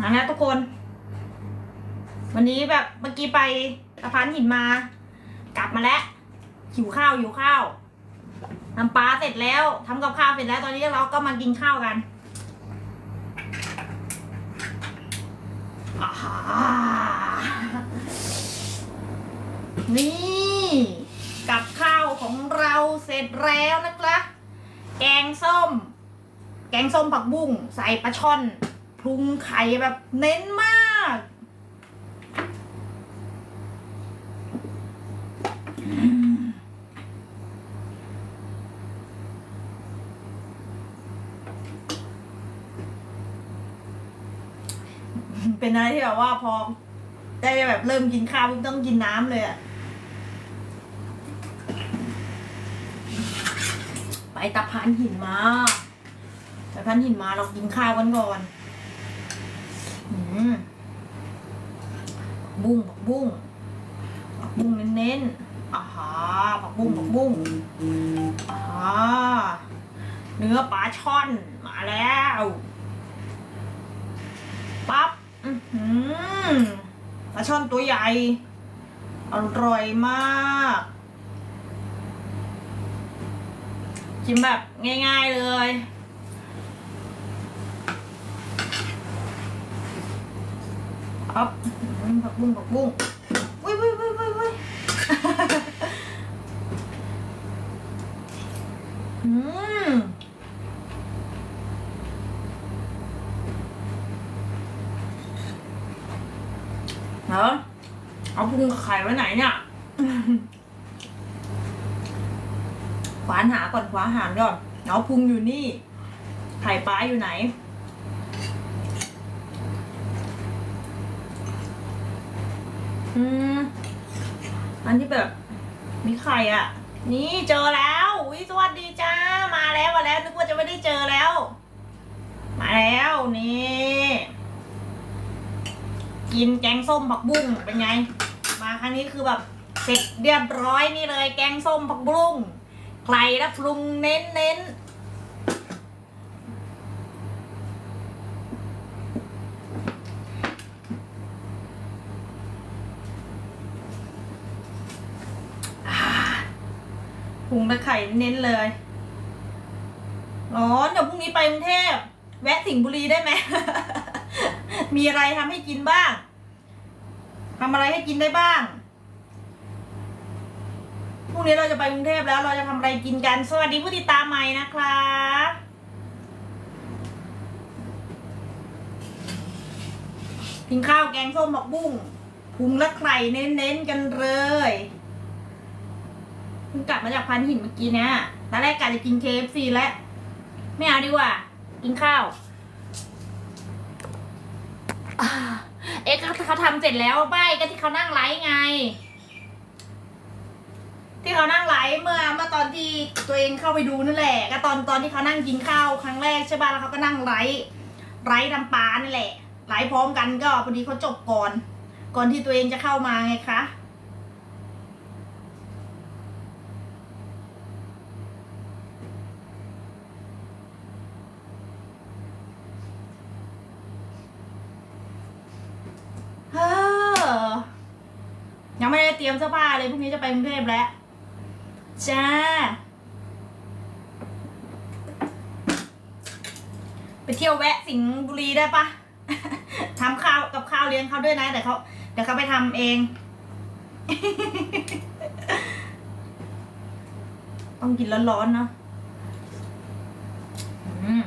นะนะทุกคน วันนี้แบบเมื่อกี้ไปสะพานหินมา กลับมาแล้วหิวข้าวหิวข้าวทำปลาเสร็จแล้วทำกับข้าวเสร็จแล้ว ตอนนี้เราก็มากินข้าวกันนี่ กับข้าวของเราเสร็จแล้วนะครับแกงส้ม แกงส้มผักบุ้งใส่ปลาช่อน ปรุงไข่แบบเน้นมาก เป็นอะไรที่แบบว่าพอได้แบบเริ่มกินข้าวปุ๊บต้องกินน้ำเลยอะไปตะพานหินมาตะพานหินมาเรากินข้าวกันก่อนอืมผัก บุ้งผักบุ้งผักบุ้งเน้นๆอ่าฮะผักบุ้งผักบุ้งอ่าฮะเนื้อปลาช่อนมาแล้วปั๊บอื้อหือปลาช่อนตัวใหญ่ อร่อยมากชิมแบบง่ายๆเลยปั๊บอื้อหือ ผักบุ้งผักบุ้งวุ้ยวุ้ยวุ้ยวุ้ยวุ้ยอืมเหรอเอาพุงกับไข่ไว้ไหนเนี่ยขวานหาก่อนขวานหาก่อนเอาพุงอยู่นี่ไข่ปลาอยู่ไหน อืมอันที่แบบ มีไข่อะ นี่เจอแล้ววิสวัสดีจ้า มาแล้วมาแล้วนึกว่าจะไม่ได้เจอแล้ว มาแล้วนี่กินแกงส้มผักบุ้งเป็นไง มาครั้งนี้คือแบบเสร็จเรียบร้อยนี่เลย แกงส้มผักบุ้งใครนะปรุงเน้นเน้น ปรุงตะไข่เน้นเลยอ๋อเดี๋ยวพรุ่งนี้ไปกรุงเทพแวะสิงห์บุรีได้ไหม มีอะไรทำให้กินบ้างทำอะไรให้กินได้บ้าง พรุ่งนี้เราจะไปกรุงเทพแล้วเราจะทำอะไรกินกัน สวัสดีผู้ติดตามใหม่นะคะกินข้าวแกงส้มผักบุ้งพุงและไข่เน้นๆกันเลย เพิ่งกลับมาจากพันหินเมื่อกี้เนี่ยตอนแรกกะจะกินเคฟซีแล้ว ไม่เอาดีกว่า กินข้าวอเอ๊ะเขาทำเสร็จแล้วป้ายก็ที่เขานั่งไลฟ์ไง ที่เขานั่งไลฟ์เมื่อเมื่อตอนที่ตัวเองเข้าไปดูนั่นแหละ ก็ตอนตอนที่เขานั่งกินข้าวครั้งแรกใช่ป่ะแล้วเขาก็นั่งไลฟ์ไลฟ์ทำปลานั่แหละไลฟ์พร้อมกันก็พอดีเขาจบก่อน ก่อนที่ตัวเองจะเข้ามาไงคะ เฮ้อยังไม่ได้เตรียมเสื้อผ้าเลยพรุ่งนี้จะไปกรุงเทพแล้วจ้า ไปเที่ยวแวะสิงห์บุรีได้ปะทำข้าวกับข้าวเลี้ยงเขาด้วยนะแต่เขาเดี๋ยวเขาไปทำเอง ต้องกินร้อนๆเนาะอืม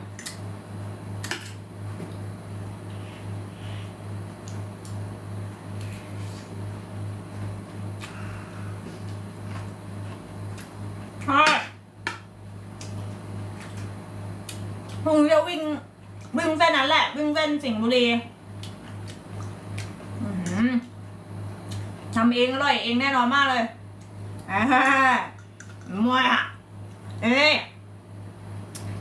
ใช่พรุ่งนี้จะวิ่ง วิ่งเส้นนั้นแหละ วิ่งเส้นสิงห์ บุรีอื้อหือทำเองอร่อยเองแน่นอนมากเลยอ่ามวยอะเอ้ย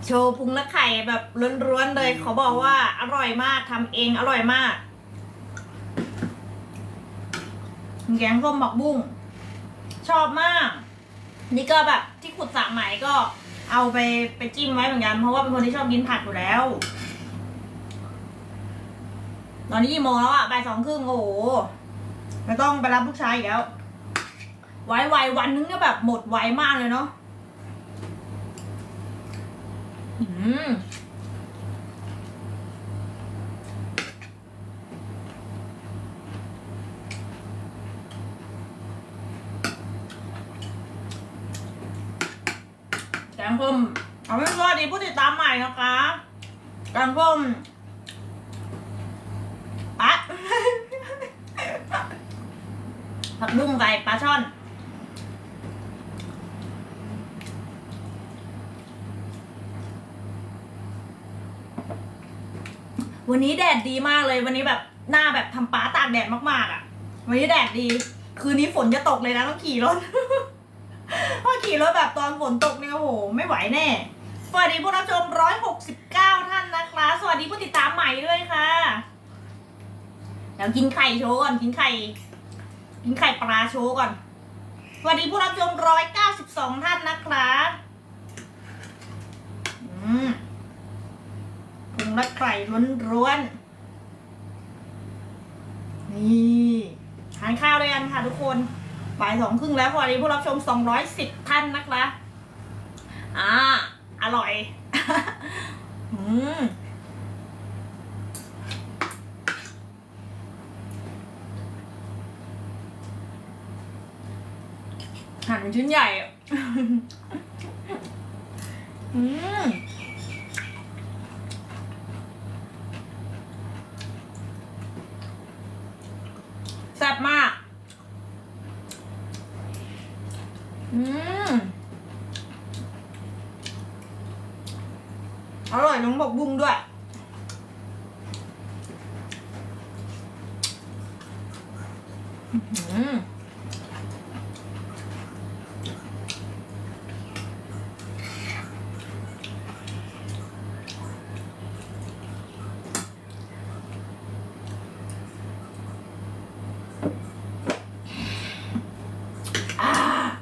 โชว์พุงและไข่แบบล้วนๆเลยเขาบอกว่าอร่อยมากทำเองอร่อยมาก แกงส้มบักบุ้งชอบมาก นี่ก็แบบที่ขุดสระใหม่ก็เอาไปไปจิ้มไว้เหมือนกัน เพราะว่าเป็นคนที่ชอบกินผักอยู่แล้ว ตอนนี้กี่โมงแล้วอะบ่ายสองครึ่งโอ้โหไม่ต้องไปรับลูกชายอีกแล้ว ไวไวๆวันนึงก็แบบหมดไวมากเลยเนาะอืมแกงส้มเอาไม่สวัสดีผู้ติดตามใหม่นะคะแกงส้มอะ ผัก บุ้งไก่ปลาช่อน วันนี้แดดดีมากเลย วันนี้แบบหน้าแบบทำป้าตากแดดมากๆอะ วันนี้แดดดี คืนนี้ฝนจะตกเลยนะต้องขี่รถเพราะขี่รถแบบตอนฝนตกเนี่ยโอ้โหไม่ไหวแน่สวัสดีผู้รับชมร้อยหกสิบเก้าท่านนะคะ สวัสดีผู้ติดตามใหม่ด้วยค่ะเดี๋ยวกินไข่โชว์ก่อนกินไข่ กินไข่ปลาโชว์ก่อนสวัสดีผู้รับชมร้อยเก้าสิบสองท่านนะครับอืมปรุงและไก่ล้วนๆ นี่ทานข้าวด้วยกันค่ะทุกคนบ่ายสองครึ่งแล้วสวัสดีผู้รับชมสองร้อยสิบท่านนะคะอ่า อร่อย อืม หั่นเป็นชิ้นใหญ่อะอืมแซ่บมาก อืม อร่อยน้องบอกบุ้งด้วย อืม อ่า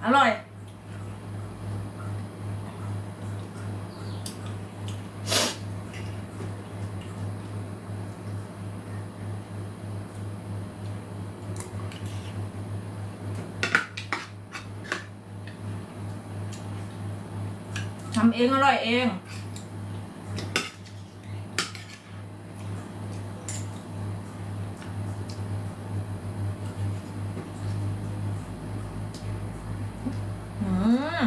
อร่อย ทำ เองอร่อยเอง อืม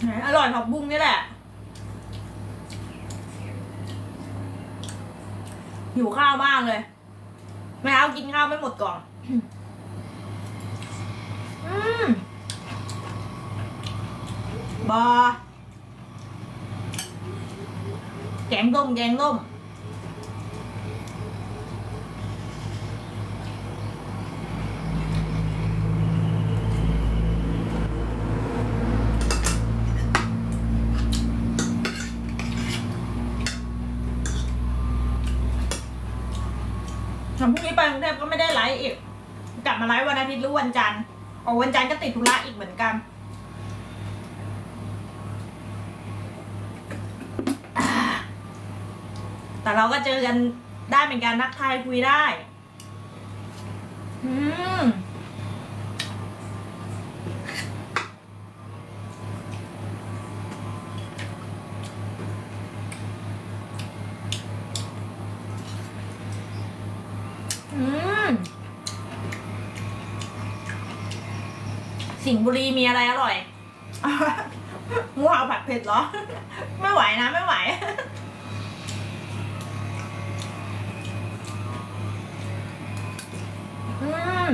ไหน อร่อยผักบุ้งนี่แหละหิวข้าวมากเลย ไม่เอากินข้าวไม่หมดก่อน อืมบอแกงต้มแกงต้มวันพรุ่งนี้ ไม่ได้ไลฟ์อีก กลับมาไลฟ์วันอาทิตย์หรือวันจันทร์ออวันจันทร์ก็ติดธุระอีกเหมือนกันแต่เราก็เจอกันได้เหมือนกันนักทายคุยได้ อืม งห์บุรีมีอะไรอร่อยงูเห่าผัดเผ็ดเหรอ ไม่ไหวนะไม่ไหวอืม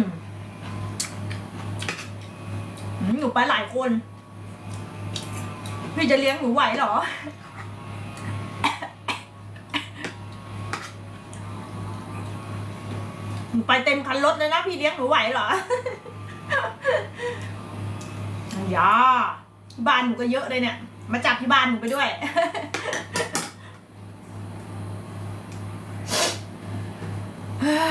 อืมหนูไปหลายคน พี่จะเลี้ยงหนูไหวเหรอหนูไปเต็มคันรถเลยนะ พี่เลี้ยงหนูไหวเหรอ ยาที่บ้านหนูก็เยอะเลยเนี่ย มาจับที่บ้านหนูไปด้วย เฮ้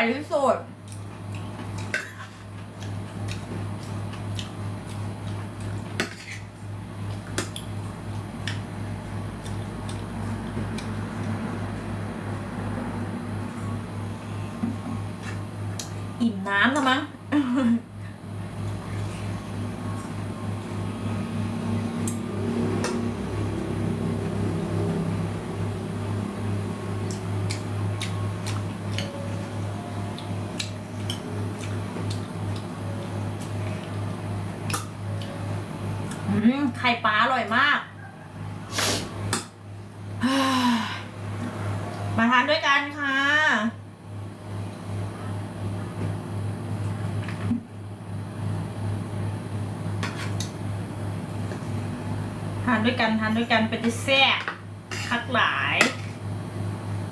อร่อยที่สุดอิ่มน้ำนะมั้ง อืมไข่ปลาอร่อยมาก มาทานด้วยกันค่ะ ทานด้วยกันทานด้วยกันเป็นที่แซ่บคักหลาย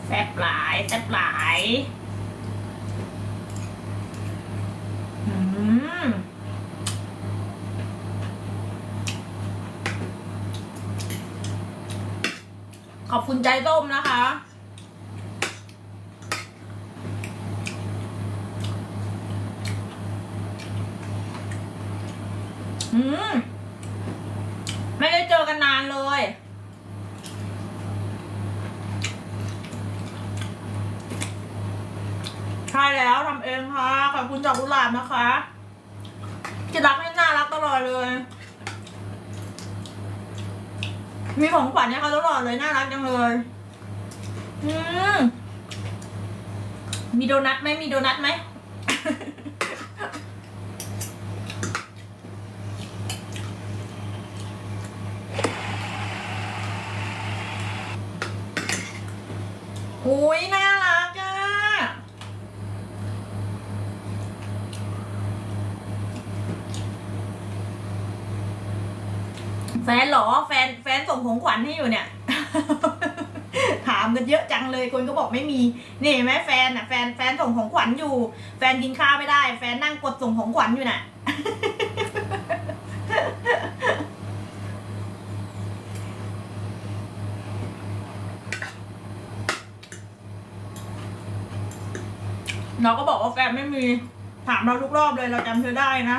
แซ่บหลายแซ่บหลายอืมขอบคุณใจต้มนะคะ อืมไม่ได้เจอ กันนานเลย ใช่แล้วทำเองค่ะ ขอบคุณจากกุหลาบนะคะจะรักให้น่ารักตลอดเลย มีของขวัญให้เขาตลอดเลย น่ารักจังเลย อืมมีโดนัทไหมมีโดนัทไหม อุ้ยน่ารักอะ แฟนหรอแฟนแฟนส่งของขวัญให้อยู่เนี่ย ถามกันเยอะจังเลยคนก็บอกไม่มีนี่เห็นไหมแฟนอะแฟนแฟนส่งของขวัญอยู่ แฟนกินข้าวไม่ได้ แฟนนั่งกดส่งของขวัญอยู่น่ะเราก็บอกว่าแฟนไม่มี ถามเราทุกรอบเลยเราจำเธอได้นะ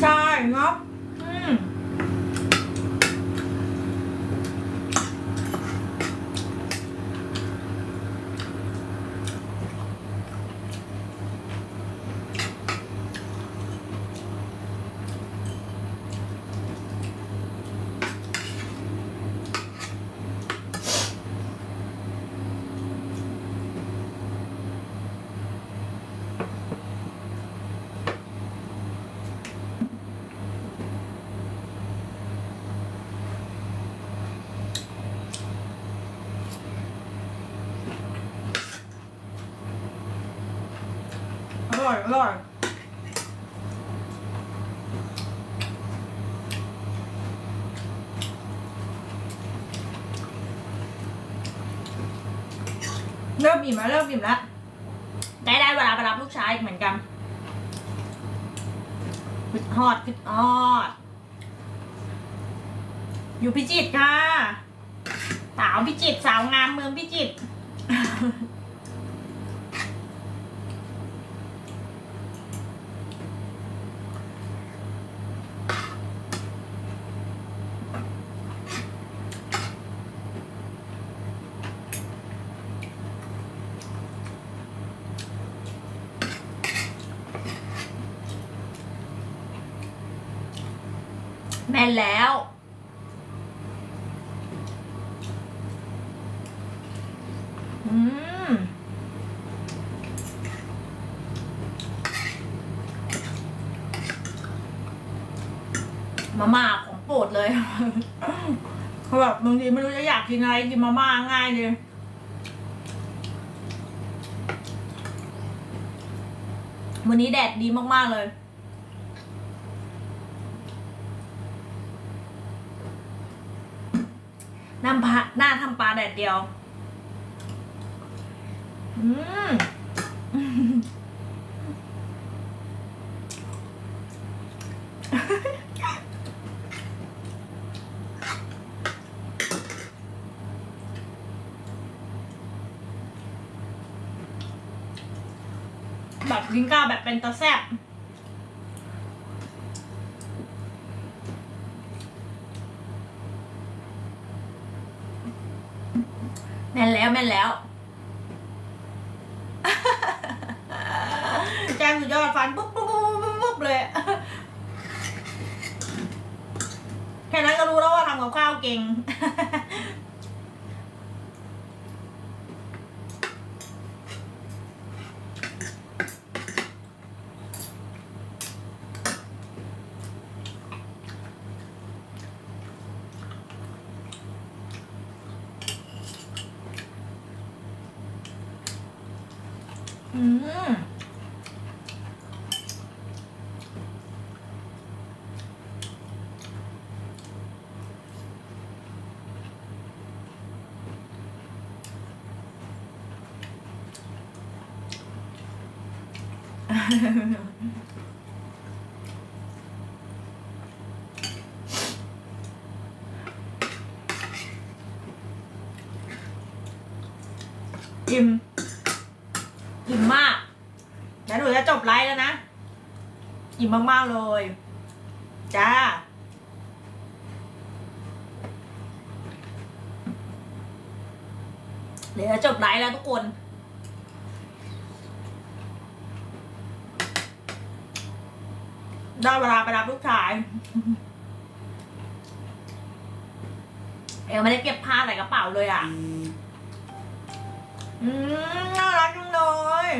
ใช่เนาะอืม อร่อยเริ่มอิ่มแล้วเริ่มอิ่มแล้วได้ได้เวลาไปรับลูกชายอีกเหมือนกันคิดฮอดคิดฮอด อยู่พิจิตรค่ะ สาวพิจิตรสาวงามเมืองพิจิตร แม่นแล้ว อืมาม่าของโปรดเลยคือแบบบางทีไม่รู้จะอยากกินอะไรกินมาม่าง่ายเลยวันนี้แดดดีมาก ๆ เลย น้ำพะหน้าทำปลาแดดเดียว อืม แบบกินข้าแบบเป็นตาแซ่บแม่นแล้วแม่นแล้ว แจ้งสุดยอดฟันปุ๊บปุ๊บปุ๊บปุ๊บปุ๊บเลย แค่นั้นก็รู้แล้วว่าทำกับข้าวเก่ง อืม อิ่มอิ่มมากเดี๋ยวหนู จบไลฟ์แล้วนะอิ่มมาก ๆ เลย จ้าเดี๋ยวจะจบไลฟ์แล้วทุกคน ได้เวลาไปรับลูกชาย เอวไม่ได้เก็บผ้าใส่กระเป๋าเลยอะ อืม น่ารักจังเลย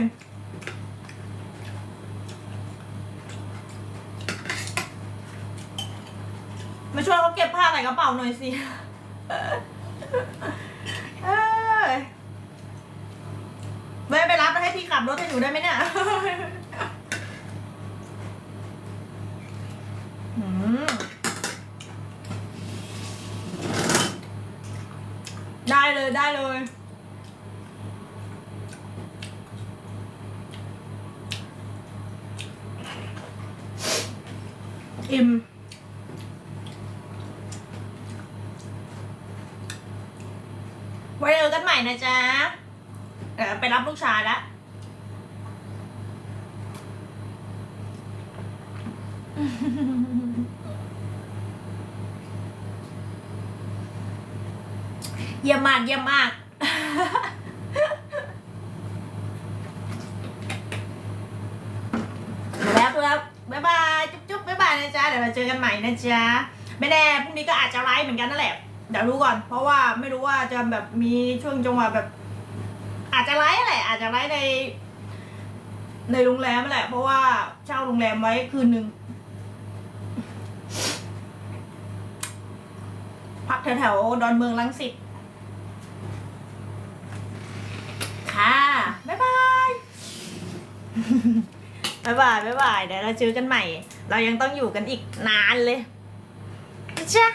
มาช่วยเขาเก็บผ้าใส่กระเป๋าหน่อยสิเอ้ยไม่ไปรับแล้วให้พี่ขับรถให้หนูได้ไหมเนี่ยได้เลยได้เลย อิ่ม นะจ๊ะเดี๋ยวไปรับลูกชายแล้วเยี่ยมมากเยี่ยมมากแล้วแล้วบ๊ายบาย จุ๊บจุ๊บบ๊ายบายนะจ๊ะ เดี๋ยวเราเจอกันใหม่นะจ๊ะ ไม่แน่พรุ่งนี้ก็อาจจะไลฟ์เหมือนกันนั่นแหละ เดี๋ยวรู้ก่อน เพราะว่าไม่รู้ว่าจะแบบมีช่วงจังหวะแบบ อาจจะไลฟ์แหละอาจจะไลฟ์ใน ในโรงแรมแหละ เพราะว่าเช่าโรงแรมไว้คืนหนึ่งพักแถวๆดอนเมืองลังสิตค่ะ บ๊ายบายบ๊ายบายบ๊ายบายเดี๋ยวเราเจอกันใหม่ เรายังต้องอยู่กันอีกนานเลยนะจ๊ะ